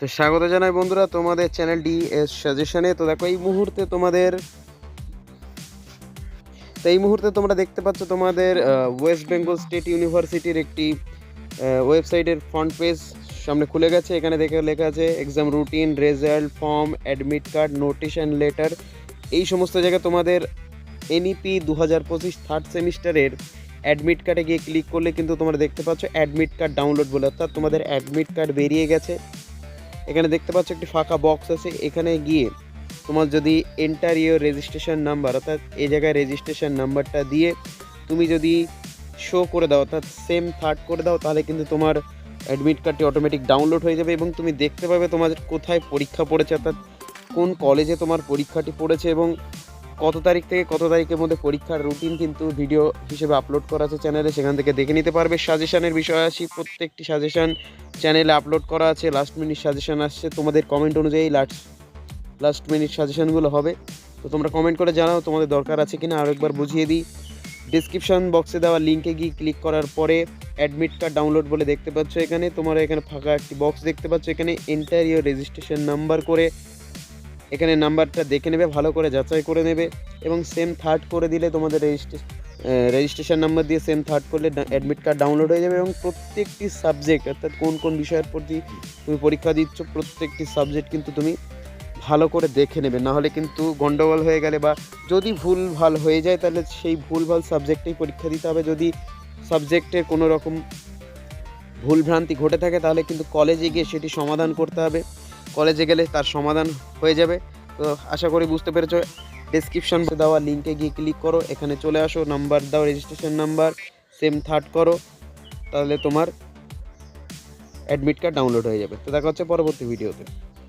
তো স্বাগত জানাই বন্ধুরা তোমাদের চ্যানেল ডি এস সাজেশনে তো দেখো, এই মুহূর্তে তোমাদের, তো এই মুহূর্তে তোমরা দেখতে পাচ্ছ তোমাদের ওয়েস্ট বেঙ্গল স্টেট ইউনিভার্সিটির একটি ওয়েবসাইটের ফ্রন্ট পেজ সামনে খুলে গেছে। এখানে দেখে লেখা আছে exam routine result form admit card notice and letter এই সমস্ত জায়গায় তোমাদের এনইপি দু হাজার পঁচিশ থার্ড সেমিস্টারের অ্যাডমিট কার্ডে গিয়ে ক্লিক করলে কিন্তু তোমরা দেখতে পাচ্ছ অ্যাডমিট কার্ড ডাউনলোড বলে, অর্থাৎ তোমাদের অ্যাডমিট কার্ড বেরিয়ে গেছে। এখানে দেখতে পাচ্ছ একটি ফাঁকা বক্স আছে। এখানে গিয়ে তোমার যদি এন্টার ইয়োর রেজিস্ট্রেশন নাম্বার অর্থাৎ এই জায়গায় রেজিস্ট্রেশন নাম্বারটা দিয়ে তুমি যদি শো করে দাও, অর্থাৎ সেম থার্ড করে দাও, তাহলে কিন্তু তোমার অ্যাডমিট কার্ডটি অটোমেটিক ডাউনলোড হয়ে যাবে এবং তুমি দেখতে পাবে তোমার কোথায় পরীক্ষা পড়েছে, অর্থাৎ কোন কলেজে তোমার পরীক্ষাটি পড়েছে এবং কত তারিখ থেকে কত তারিখের মধ্যে পরীক্ষার রুটিন কিন্তু ভিডিও হিসেবে আপলোড করা আছে চ্যানেলে সেখান থেকে দেখে নিতে পারবে। সাজেশনের বিষয় আসি, প্রত্যেকটি সাজেশন চ্যানেলে আপলোড করা আছে। লাস্ট মিনিট সাজেশন আসছে, তোমাদের কমেন্ট অনুযায়ী লাস্ট লাস্ট মিনিট সাজেশনগুলো হবে। তো তোমরা কমেন্ট করে জানাও, তোমাদের দরকার আছে কিনা আরও একবার বুঝিয়ে দিই। ডিসক্রিপশন বক্সে দেওয়া লিঙ্কে গিয়ে ক্লিক করার পরে অ্যাডমিট কার্ড ডাউনলোড বলে দেখতে পাচ্ছ এখানে। তোমরা এখানে ফাঁকা একটি বক্স দেখতে পাচ্ছ এখানে। এন্টার ইয়োর রেজিস্ট্রেশন নাম্বার করে এখানে নাম্বারটা দেখে নেবে, ভালো করে যাচাই করে নেবে এবং সেম থার্ড করে দিলে তোমাদের রেজিস্ট্রেশন রেজিস্ট্রেশন নাম্বার দিয়ে সেম থার্ড করলে অ্যাডমিট কার্ড ডাউনলোড হয়ে যাবে এবং প্রত্যেকটি সাবজেক্ট অর্থাৎ কোন কোন বিষয়ের প্রতি তুমি পরীক্ষা দিচ্ছ, প্রত্যেকটি সাবজেক্ট কিন্তু তুমি ভালো করে দেখে নেবে। না হলে কিন্তু গন্ডগোল হয়ে গেলে বা যদি ভুল ভালো হয়ে যায়, তাহলে সেই ভুল ভালো সাবজেক্টেই পরীক্ষা দিতে হবে। যদি সাবজেক্টের কোনো রকম ভুলভ্রান্তি ঘটে থাকে, তাহলে কিন্তু কলেজে গিয়ে সেটি সমাধান করতে হবে। কলেজে গেলে তার সমাধান হয়ে যাবে। তো আশা করি বুঝতে পেরেছ। ডিসক্রিপশন দেওয়া লিঙ্কে গিয়ে ক্লিক করো। এখানে চলে আসো নাম্বার দাও রেজিস্ট্রেশন নাম্বার সেম থার্ড করো। তাহলে তোমার অ্যাডমিট কার্ড ডাউনলোড হয়ে যাবে। তো দেখা হচ্ছে পরবর্তী ভিডিওতে